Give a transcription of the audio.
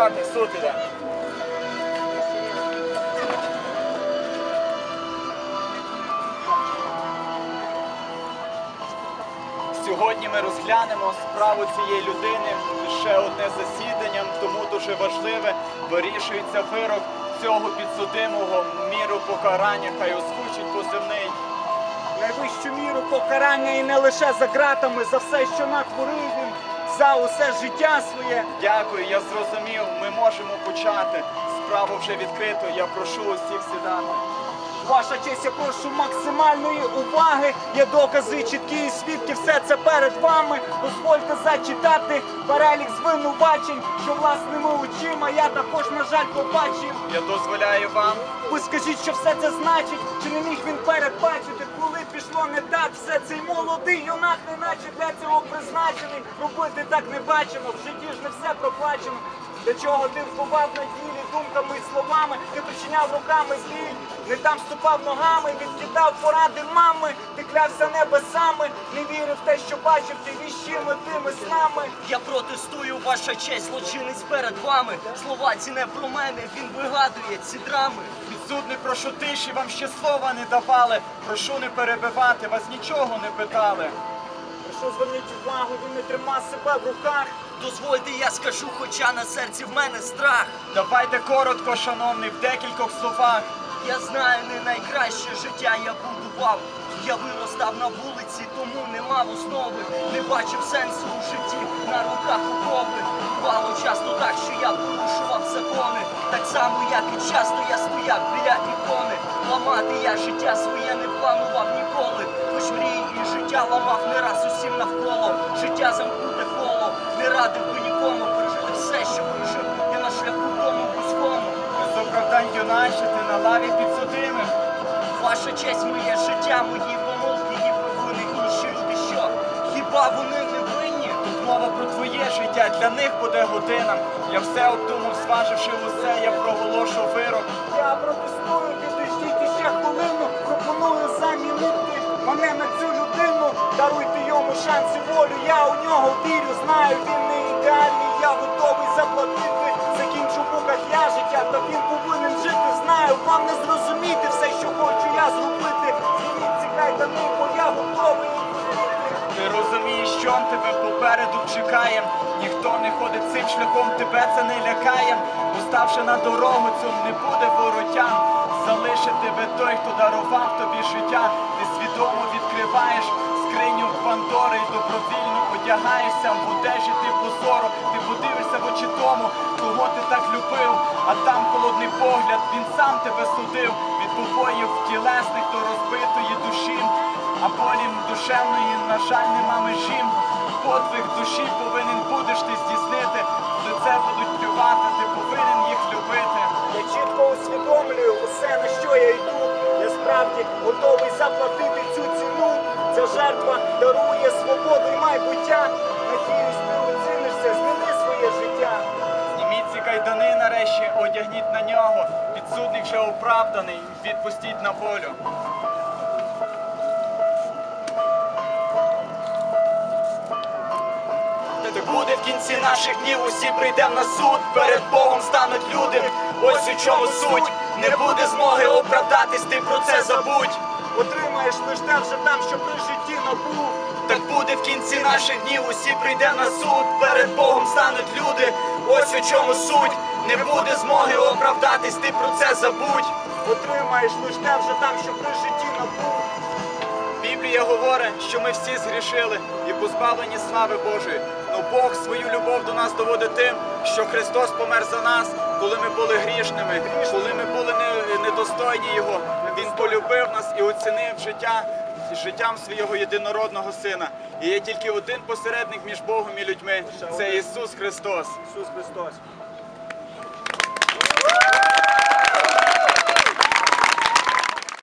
акуратно, суд. Сьогодні ми розглянемо справу цієї людини. Ще одне засідання, тому дуже важливе. Вирішується вирок цього підсудимого міру покарання. Хай озвучить позивний. Найвищу міру покарання і не лише за ґратами, за все, що натворив він, за усе життя своє. Дякую, я зрозумів. Ми можемо почати. Справу вже відкрито. Я прошу усіх сідати. Ваша честь, я прошу максимальної уваги. Є докази, чіткі і свідки, все це перед вами. Дозвольте зачитати перелік звинувачень, що власними очима я також, на жаль, побачив. Я дозволяю вам. Ви скажіть, що все це значить, чи не міг він передбачити, коли пішло не так, все цей молодий юнак, неначе для цього призначений. Робити так не бачено, в житті ж не все проплачено. Для чого ти вховав на ділі думками і словами, ти причиняв руками злій, не там ступав ногами, відкидав поради мами, ти клявся небесами, не вірив в те, що бачив, ти віщими тими снами. Я протестую, ваша честь, злочинець перед вами. Слова ці не про мене, він вигадує ці драми. Підсудний, прошу тиші, вам ще слова не давали. Прошу не перебивати, вас нічого не питали. Прошу зверніть увагу, він не тримав себе в руках. Дозвольте, я скажу, хоча на серці в мене страх. Давайте коротко, шановний, в декількох словах. Я знаю, не найкраще життя я будував. Я виростав на вулиці, тому не мав основи. Не бачив сенсу у житті, на руках окови. Бувало часто так, що я порушував закони. Так само, як і часто я стояв біля ікони. Ламати я життя своє не життя ламав не раз усім навколо. Життя замкнуте коло, не радив би нікому пережити все, що прожив. Я на шляху тому вузькому. Без оправдань юначе, ти на лаві підсудимих. Ваша честь, моє життя, мої помилки, їх вини інші люди що? Хіба вони не винні? Тут мова про твоє життя, для них буде година. Я все обдумав, зваживши усе, я проголошу вирок. Я протестую, Даруйте йому шанс і волю. Я у нього вірю, знаю, він не ідеальний. Я готовий заплатити. Закінчу в муках я життя, та він повинен жити. Знаю, вам не зрозуміти все, що хочу я зробити. Зніміть ці кайдани, бо я готовий. Ти розумієш, що тебе попереду чекає. Ніхто не ходить цим шляхом, тебе це не лякає. Уставши на дорогу, цю не буде вороття. Залишить тебе той, хто дарував тобі життя. Ти свідомо відкриваєш скриню Пандори і добровільно одягаєшся в одежі ти позору. Ти подивишся в очі тому, кого ти так любив. А там холодний погляд, він сам тебе судив. Від побоїв тілесних до розбитої душі. А болім душевної, на жаль, нема межі. Подвиг душі повинен будеш ти здійснити. Лице будуть плювати, ти повинен їх любити. Я чітко усвідомлюю усе, на що я йду. Я справді готовий заплатити жертва дарує свободу і майбуття. Надіюсь, ти оцінишся, зміни своє життя. Зніміть ці кайдани нарешті, одягніть на нього. Підсудник вже оправданий, відпустіть на волю. Буде в кінці наших днів, усі прийдемо на суд, перед Богом стануть люди. Ось у чому суть. Не буде змоги оправдатись, ти про це забудь. Отримаєш лиш те вже там, що при житті набув. Так буде в кінці наших днів, усі прийдемо на суд, перед Богом стануть люди. Ось у чому суть. Не буде змоги оправдатись, ти про це забудь. Отримаєш лиш те вже там, що при житті набув. Біблія говорить, що ми всі згрішили і позбавлені слави Божої. Но Бог свою любов до нас доводить тим, що Христос помер за нас, коли ми були грішними, коли ми були недостойні Його. Полюбив нас і оцінив життя життям свого єдинородного сина. І є тільки один посередник між Богом і людьми. Це Ісус Христос. Ісус Христос.